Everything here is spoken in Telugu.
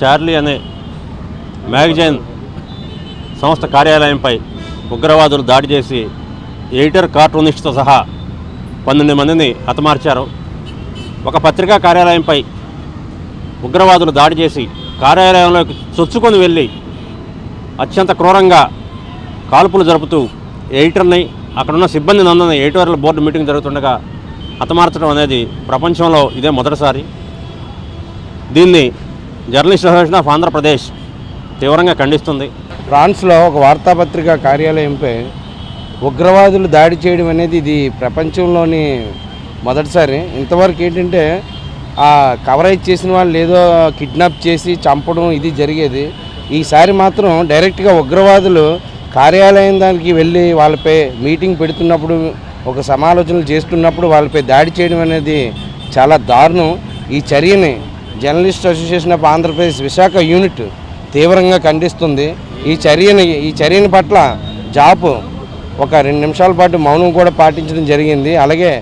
చార్లీ అనే మ్యాగజైన్ సంస్థ కార్యాలయంపై ఉగ్రవాదులు దాడి చేసి ఎడిటర్ కార్టూనిస్ట్తో సహా పన్నెండు మందిని హతమార్చారు. ఒక పత్రికా కార్యాలయంపై ఉగ్రవాదులు దాడి చేసి కార్యాలయంలోకి చొచ్చుకొని వెళ్ళి అత్యంత క్రూరంగా కాల్పులు జరుపుతూ ఎడిటర్ని అక్కడున్న సిబ్బంది నందని ఎడిటోరియల్ బోర్డు మీటింగ్ జరుగుతుండగా హతమార్చడం అనేది ప్రపంచంలో ఇదే మొదటిసారి. దీన్ని జర్నలిస్ట్ అసోసియేషన్ ఆఫ్ ఆంధ్రప్రదేశ్ తీవ్రంగా ఖండిస్తుంది. ఫ్రాన్స్లో ఒక వార్తాపత్రిక కార్యాలయంపై ఉగ్రవాదులు దాడి చేయడం అనేది ఇది ప్రపంచంలోని మొదటిసారి. ఇంతవరకు ఏంటంటే ఆ కవరేజ్ చేసిన వాళ్ళు ఏదో కిడ్నాప్ చేసి చంపడం ఇది జరిగేది. ఈసారి మాత్రం డైరెక్ట్గా ఉగ్రవాదులు కార్యాలయం దానికి వెళ్ళి వాళ్ళపై మీటింగ్ పెడుతున్నప్పుడు ఒక సమాలోచనలు చేస్తున్నప్పుడు వాళ్ళపై దాడి చేయడం అనేది చాలా దారుణం. ఈ చర్యని journalist association of Andhra Pradesh Visakha unit తీవ్రంగా ఖండిస్తుంది. ఈ చర్యని ఈ చర్యని పట్ల జాపు ఒక రెండు నిమిషాల పాటు మౌనం కూడా పాటించడం జరిగింది. అలాగే